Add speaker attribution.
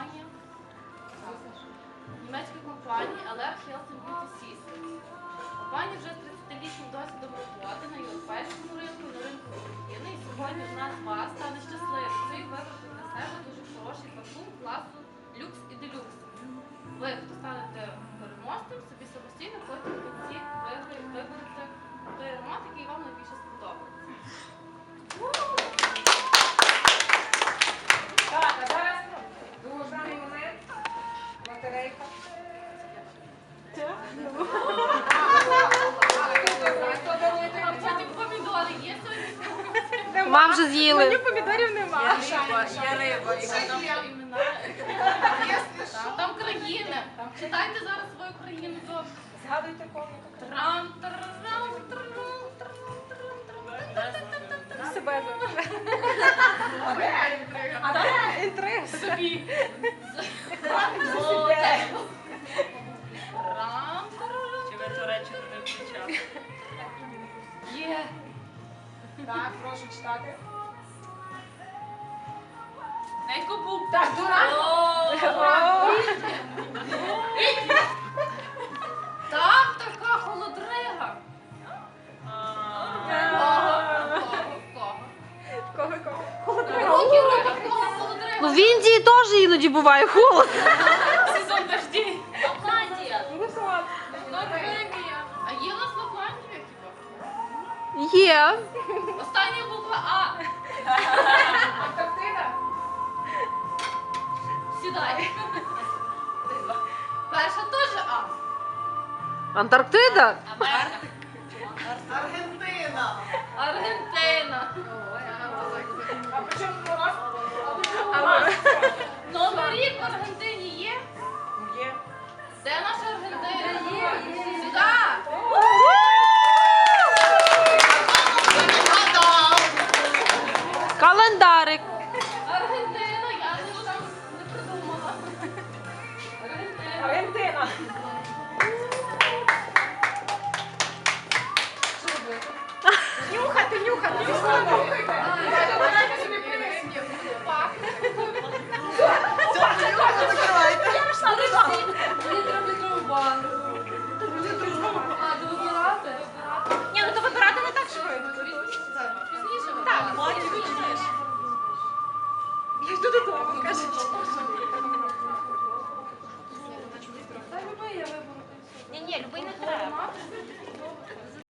Speaker 1: компанія. Німецька компанія Алер Хелсен Beauty System. Компанія вже з 30-літнім досвідом роботи на європейському ринку на ринку України. І сьогодні одна з вас стане щасливим. Ви вибрати для себе дуже хороший парфум класу люкс і делюкс. Ви, хто станете переможцем, собі самостійно потім в кінці виберете той аромат, який вам найбільше сподобається.
Speaker 2: Вам вже з'їли.
Speaker 3: помідорів нема.
Speaker 1: Я риба, там країни. Читайте зараз свою країну.
Speaker 3: Згадуйте кого.
Speaker 1: Трам, трам, трам, трам, трам.
Speaker 3: Себе інтрига?
Speaker 1: Собі.
Speaker 3: Так, прошу читати.
Speaker 1: Найкобук.
Speaker 3: Так, дурак.
Speaker 1: Там така? Кого? В кого холодрига?
Speaker 2: Ну в Індії теж іноді буває холод.
Speaker 1: Є. Остання буква А.
Speaker 3: Антарктида.
Speaker 1: Сідай. Перша теж А.
Speaker 2: Антарктида?
Speaker 4: Аргентина!
Speaker 1: Аргентина.
Speaker 3: А при чому мороз?
Speaker 1: Новий рік в Аргентині є?
Speaker 3: Є.
Speaker 1: Де наша
Speaker 2: calendare
Speaker 1: Ні, любий не треба.